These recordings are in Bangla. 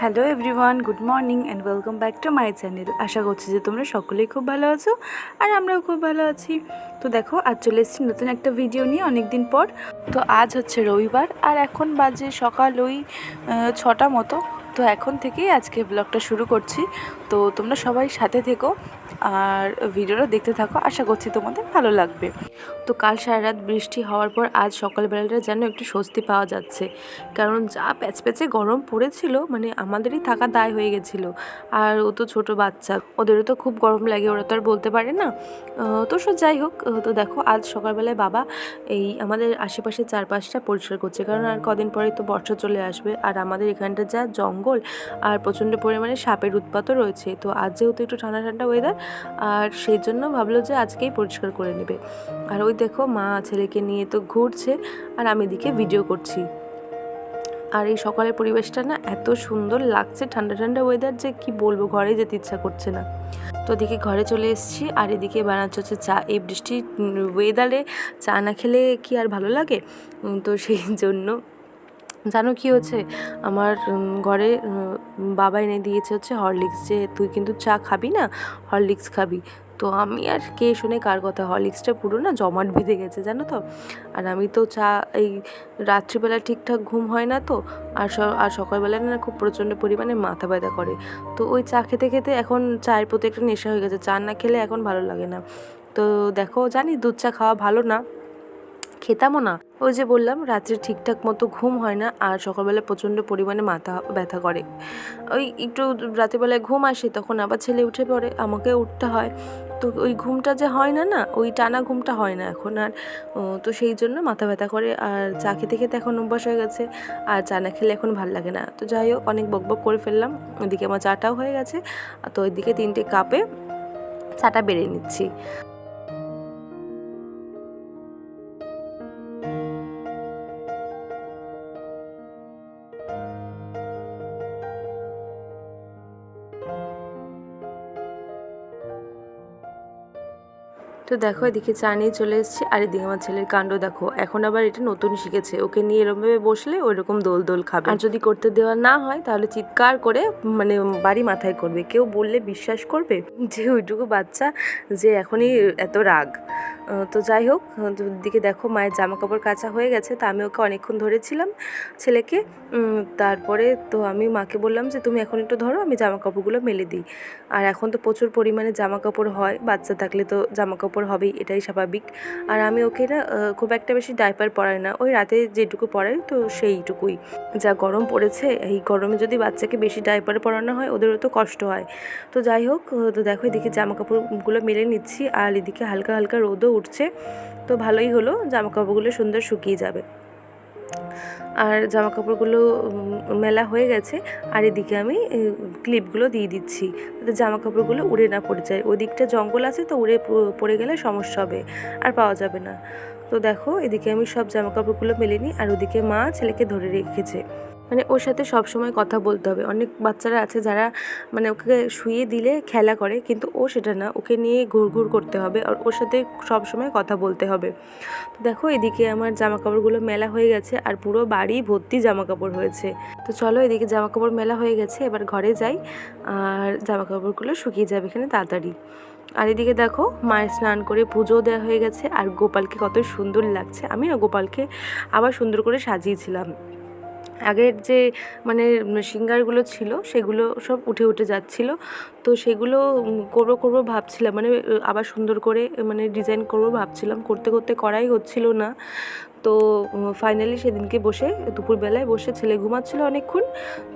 Hello everyone good morning and welcome back to my channel আশা করছি যে তোমরা সকলেই খুব ভালো আছো আর আমরাও খুব ভালো আছি। তো দেখো, আজ চলে এসেছি নতুন একটা ভিডিও নিয়ে অনেক দিন পর। তো আজ হচ্ছে রবিবার আর এখন বাজে সকাল ওই ছটা মতো। তো এখন থেকেই আজকে ব্লগটা শুরু করছি। তো তোমরা সবাই সাথে থেকো আর ভিডিওটা দেখতে থাকো। আশা করছি তোমাদের ভালো লাগবে। তো কাল সারা রাত বৃষ্টি হওয়ার পর আজ সকালবেলাটা যেন একটু স্বস্তি পাওয়া যাচ্ছে। কারণ যা প্যাচপ্যাচে গরম পড়েছিল মানে আমাদেরই থাকা দায় হয়ে গেছিল। আর ও তো ছোটো বাচ্চা, ওদেরও তো খুব গরম লাগে, ওরা তো আর বলতে পারে না। তো সব যাই হোক তো দেখো আজ সকালবেলায় বাবা এই আমাদের আশেপাশে চারপাশটা পরিষ্কার করছে। কারণ আর কদিন পরেই তো বর্ষা চলে আসবে। আর আমাদের এখানটা যা জঙ্গল আর প্রচণ্ড পরিমাণে সাপের উৎপাতও রয়েছে। তো আজ যেহেতু একটু ঠান্ডা ঠান্ডা ওয়েদার আর সেই জন্য ভাবলো যে আজকেই পরিষ্কার করে নেবে। আর ওই দেখো, মা ছেলেকে নিয়ে তো ঘুরছে, আর আমি এদিকে ভিডিও করছি। আর এই সকালের পরিবেশটা না এত সুন্দর লাগছে, ঠান্ডা ঠান্ডা ওয়েদার যে কি বলব, ঘরে যেতে ইচ্ছা করছে না। তো এদিকে ঘরে চলে এসেছি, আর এদিকে বানাচ্ছে হচ্ছে চা। এই বৃষ্টির ওয়েদারে চা না খেলে কি আর ভালো লাগে? তো সেই জন্য জানো কি হচ্ছে? আমার ঘরে বাবা এনে দিয়েছে হচ্ছে হরলিক্স যে তুই কিন্তু চা খাবি না? হরলিক্স খাবি। তো আমি আর কে শুনে কার কথা? হরলিক্সটা পুরো না জমাট বেঁধে গেছে, জানো তো? আর আমি তো চা, এই রাত্রিবেলা ঠিকঠাক ঘুম হয় না তো? আর স- আর সকালবেলা না খুব প্রচণ্ড পরিমাণে মাথা ব্যথা করে। তো ওই চা খেতে খেতে এখন চায়ের প্রতি একটা নেশা হয়ে গেছে। চা না খেলে এখন ভালো লাগে না। তো দেখো জানি দুধ চা খাওয়া ভালো না। খেতামও না। ওই যে বললাম, রাত্রে ঠিকঠাক মতো ঘুম হয় না আর সকালবেলা প্রচণ্ড পরিমাণে মাথা ব্যথা করে। ওই একটু রাতেরবেলায় ঘুম আসে, তখন আবার ছেলে উঠে পড়ে, আমাকে উঠতে হয়। তো ওই ঘুমটা যে হয় না না, ওই টানা ঘুমটা হয় না এখন আর। তো সেই জন্য মাথা ব্যথা করে আর চা খেতে খেতে এখন অভ্যাস হয়ে গেছে আর চা না খেলে এখন ভালো লাগে না। তো যাই হোক, অনেক বকবক করে ফেললাম, ওইদিকে আমার চাটাও হয়ে গেছে। তো ওইদিকে তিনটে কাপে চাটা বেড়ে নিচ্ছি। তো দেখো এদিকে চা নিয়ে চলে এসেছি। আর এদিকে আমার ছেলের কাণ্ড দেখো। এখন আবার এটা নতুন শিখেছে। ওকে নিয়ে এরমভাবে বসলে ওইরকম দোল দোল খাবে। আর যদি করতে দেওয়া না হয়, তাহলে চিৎকার করে মানে বাড়ি মাথায় করবে। কেউ বললে বিশ্বাস করবে? যে ওইটুকু বাচ্চা যে এখনই এত রাগ। তো যাই হোক দিকে দেখো মায়ের জামা কাপড় কাচা হয়ে গেছে, তা আমি ওকে অনেকক্ষণ ধরেছিলাম ছেলেকে। তারপরে তো আমি মাকে বললাম যে, তুমি এখন একটু ধরো, আমি জামা কাপড়গুলো মেলে দিই। আর এখন তো প্রচুর পরিমাণে জামা কাপড় হয়, বাচ্চা থাকলে তো জামা কাপড় হবেই, এটাই স্বাভাবিক। আর আমি ওকে না খুব একটা বেশি ডাইপার পরাই না, ওই রাতে যেটুকু পরাই তো সেইটুকুই। যা গরম পড়েছে, এই গরমে যদি বাচ্চাকে বেশি ডাইপারে পরানো হয়, ওদেরও তো কষ্ট হয়। তো যাই হোক তো দেখো এদিকে জামা কাপড়গুলো মেলে নিচ্ছি, আর এদিকে হালকা হালকা রোদও উঠছে, তো ভালোই হলো জামা কাপড়গুলো সুন্দর শুকিয়ে যাবে। আর জামা কাপড়গুলো মেলা হয়ে গেছে, আর এদিকে আমি ক্লিপগুলো দিয়ে দিচ্ছি, যাতে জামা কাপড়গুলো উড়ে না পড়ে যায়। ওই দিকটা জঙ্গল আছে, তো উড়ে পড়ে গেলে সমস্যা হবে, আর পাওয়া যাবে না। তো দেখো, এদিকে আমি সব জামা কাপড়গুলো মেলে নিই, আর ওদিকে মা ছেলেকে ধরে রেখেছে। মানে ওর সাথে সব সময় কথা বলতে হবে। অনেক বাচ্চারা আছে যারা মানে ওকে শুয়ে দিলে খেলা করে, কিন্তু ও সেটা না। ওকে নিয়ে ঘুরঘুর করতে হবে আর ওর সাথে সব সময় কথা বলতে হবে। তো দেখো এদিকে আমার জামা কাপড়গুলো মেলা হয়ে গেছে আর পুরো বাড়ি ভর্তি জামা কাপড় হয়েছে। তো চলো এদিকে জামা কাপড় মেলা হয়ে গেছে, এবার ঘরে যাই আর জামা কাপড়গুলো শুকিয়ে যাবে এখানে তাড়াতাড়ি। আর এদিকে দেখো মায়ের স্নান করে পুজো দেওয়া হয়ে গেছে আর গোপালকে কত সুন্দর লাগছে। আমি না গোপালকে আবার সুন্দর করে সাজিয়েছিলাম। আগের যে মানে সিঙ্গারগুলো ছিল, সেগুলো সব উঠে উঠে যাচ্ছিল। তো সেগুলো করব, করব ভাবছিলাম। মানে আবার সুন্দর করে মানে ডিজাইন করব ভাবছিলাম। করতে করতে করাই হচ্ছিল না। তো ফাইনালি সেদিনকে বসে, দুপুরবেলায় বসে ছেলে ঘুমাচ্ছিল অনেকক্ষণ।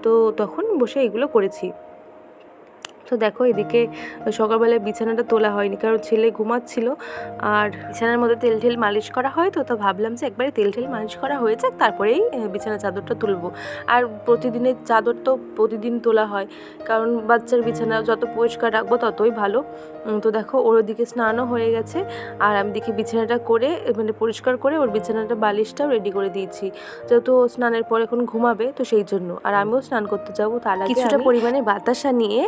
তো তখন বসে এগুলো করেছি। তো দেখো এদিকে সকালবেলায় বিছানাটা তোলা হয়নি কারণ ছেলে ঘুমাচ্ছিল। আর বিছানার মধ্যে তেল ঠেল মালিশ করা হয় তো তো ভাবলাম যে একবারে তেল ঠেল মালিশ করা হয়ে যাক তারপরেই বিছানার চাদরটা তুলবো। আর প্রতিদিনের চাদর তো প্রতিদিন তোলা হয় কারণ বাচ্চার বিছানা যত পরিষ্কার রাখব ততই ভালো। তো দেখো ওর ওদিকে স্নানও হয়ে গেছে আর আমি দেখি বিছানাটা করে মানে পরিষ্কার করে ওর বিছানাটা বালিশটাও রেডি করে দিয়েছি। যেহেতু ও স্নানের পর এখন ঘুমাবে তো সেই জন্য। আর আমিও স্নান করতে যাব তার আগে কিছুটা পরিমাণে বাতাসা নিয়ে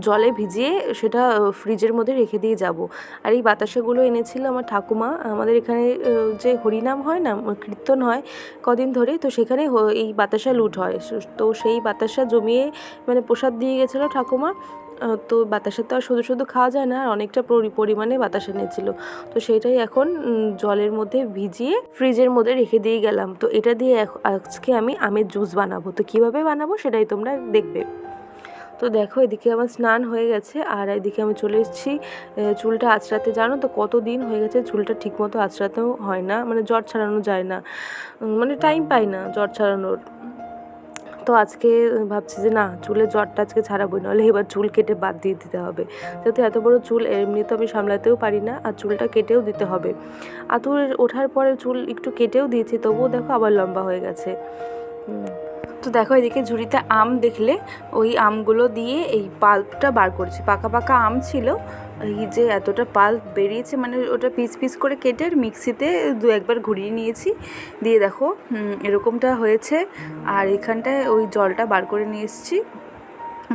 জলে ভিজিয়ে সেটা ফ্রিজের মধ্যে রেখে দিয়ে যাব। আর এই বাতাসাগুলো এনেছিল আমার ঠাকুমা। আমাদের এখানে যে হরিনাম হয় না কীর্তন হয় কদিন ধরে তো সেখানে এই বাতাসা লুট হয়। তো সেই বাতাসা জমিয়ে মানে প্রসাদ দিয়ে গেছিল ঠাকুমা। তো বাতাসা তো আর শুধু শুধু খাওয়া যায় না, আর অনেকটা পরি- পরিমাণে বাতাসা নিয়েছিল তো সেটাই এখন জলের মধ্যে ভিজিয়ে ফ্রিজের মধ্যে রেখে দিয়ে গেলাম। তো এটা দিয়ে আজকে আমি আমের জুস বানাবো। তো কীভাবে বানাবো সেটাই তোমরা দেখবে। তো দেখো, এদিকে আমার স্নান হয়ে গেছে আর এদিকে আমি চলে এসেছি। চুলটা আঁচড়াতে জানো তো কত দিন হয়ে গেছে চুলটা ঠিকমতো আঁচড়াতেও হয় না মানে জ্বর ছাড়ানো যায় না। মানে টাইম পাই না জ্বর ছাড়ানোর। তো আজকে ভাবছি যে না, চুলের জ্বরটা আজকে ছাড়াবই নাহলে এবার চুল কেটে বাদ দিয়ে দিতে হবে। যেহেতু এত বড় চুল, এমনি তো আমি সামলাতেও পারি না আর চুলটা কেটেও দিতে হবে। আতুর ওঠার পরে চুল একটু কেটেও দিয়েছি, তবুও দেখো আবার লম্বা হয়ে গেছে। তো দেখো এদিকে ঝুড়িতে আম দেখলে ওই আমগুলো দিয়ে এই পাল্পটা বার করছি। পাকা পাকা আম ছিল। এই যে এতটা পাল্প বেরিয়েছে মানে ওটা পিস পিস করে কেটে আর মিক্সিতে দু একবার ঘুরিয়ে নিয়েছি। দিয়ে দেখো এরকমটা হয়েছে। আর এখানটায় ওই জলটা বার করে নিয়ে এসেছি।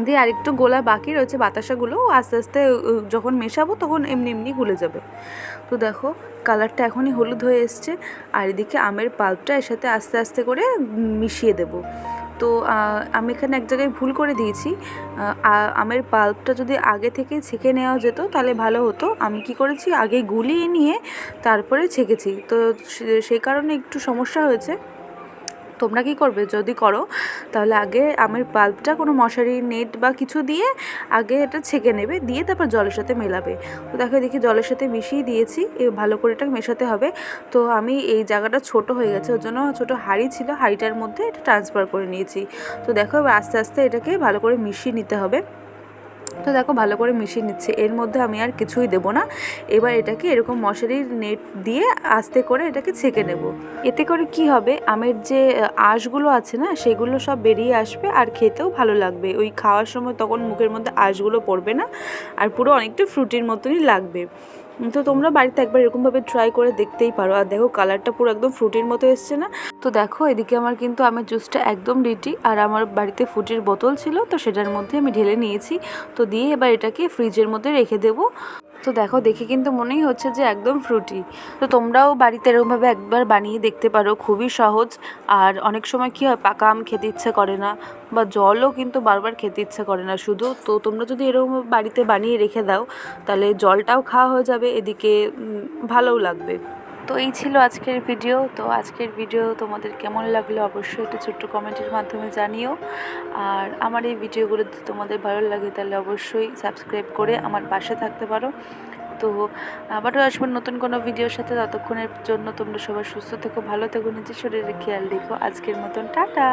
দিয়ে আরেকটু গোলা বাকি রয়েছে বাতাসাগুলো আস্তে আস্তে যখন মেশাবো তখন এমনি এমনি গুলে যাবে। তো দেখো, কালারটা এখনই হলুদ হয়ে এসছে। আর এদিকে আমের পাল্পটা এর সাথে আস্তে আস্তে করে মিশিয়ে দেব। তো আমি এখানে এক জায়গায় ভুল করে দিয়েছি। আমের পাল্পটা যদি আগে থেকে ছেঁকে নেওয়া যেত, তাহলে ভালো হতো। আমি কি করেছি? আগে গুলিয়ে নিয়ে তারপরে ছেঁকেছি। তো সেই কারণে একটু সমস্যা হয়েছে। তোমরা কি করবে? যদি করো, তাহলে আগে আমের পাল্পটা কোনো মশারি, নেট বা কিছু দিয়ে আগে এটা ছেঁকে নেবে, দিয়ে তারপর জলের সাথে মেলাবে। তো দেখো দেখি জলের সাথে মিশিয়ে দিয়েছি ভালো করে এটা মেশাতে হবে। তো আমি এই জায়গাটা ছোট হয়ে গেছে, ওর জন্য ছোটো হাঁড়ি ছিল, হাঁড়িটার মধ্যে এটা ট্রান্সফার করে নিয়েছি। তো দেখো আস্তে আস্তে এটাকে ভালো করে মিশিয়ে নিতে হবে। তো দেখো ভালো করে মিশিয়ে নিচ্ছে। এর মধ্যে আমি আর কিছুই দেবো না। এবার এটাকে এরকম মশারির নেট দিয়ে আস্তে করে এটাকে ছেঁকে নেব। এতে করে কি হবে? আমের যে আঁশগুলো আছে না, সেগুলো সব বেরিয়ে আসবে আর খেতেও ভালো লাগবে। ওই খাওয়ার সময় তখন মুখের মধ্যে আঁশগুলো পড়বে না। আর পুরো অনেকটা ফ্রুটির মতনই লাগবে। তো তোমরা বাড়িতে একবার এরকমভাবে ট্রাই করে দেখতেই পারো। আর দেখো কালারটা পুরো একদম ফ্রুটির মতো এসছে না? তো দেখো, এদিকে আমার কিন্তু আমের জুসটা একদম রেডি আর আমার বাড়িতে ফ্রুটির বোতল ছিল, তো সেটার মধ্যে আমি ঢেলে নিয়েছি। তো দিয়ে এবার এটাকে ফ্রিজের মধ্যে রেখে দেবো। তো দেখো, দেখে কিন্তু মনেই হচ্ছে যে একদম ফ্রুটি তো তোমরাও বাড়িতে এরকমভাবে একবার বানিয়ে দেখতে পারো, খুবই সহজ। আর অনেক সময় কী হয়, পাকা আম খেতে ইচ্ছে করে না, বা জলও কিন্তু বারবার খেতে ইচ্ছে করে না। শুধু তো তোমরা যদি এরকম বাড়িতে বানিয়ে রেখে দাও, তাহলে জলটাও খাওয়া হয়ে যাবে, এদিকে ভালোও লাগবে। তো এই ছিল আজকের ভিডিও তো আজকের ভিডিও তোমাদের কেমন লাগল অবশ্যই একটু ছোট্ট কমেন্টের মাধ্যমে জানিও। আর আমার এই ভিডিওগুলো যদি তোমাদের ভালো লাগে তাহলে অবশ্যই সাবস্ক্রাইব করে আমার পাশে থাকতে পারো। তো আবারও আসব নতুন কোনো ভিডিওর সাথে। ততক্ষণের জন্য তোমরা সবাই সুস্থ থেকো, ভালো থেকো, নিজের শরীরের খেয়াল রেখো। আজকের মতন, টাটা!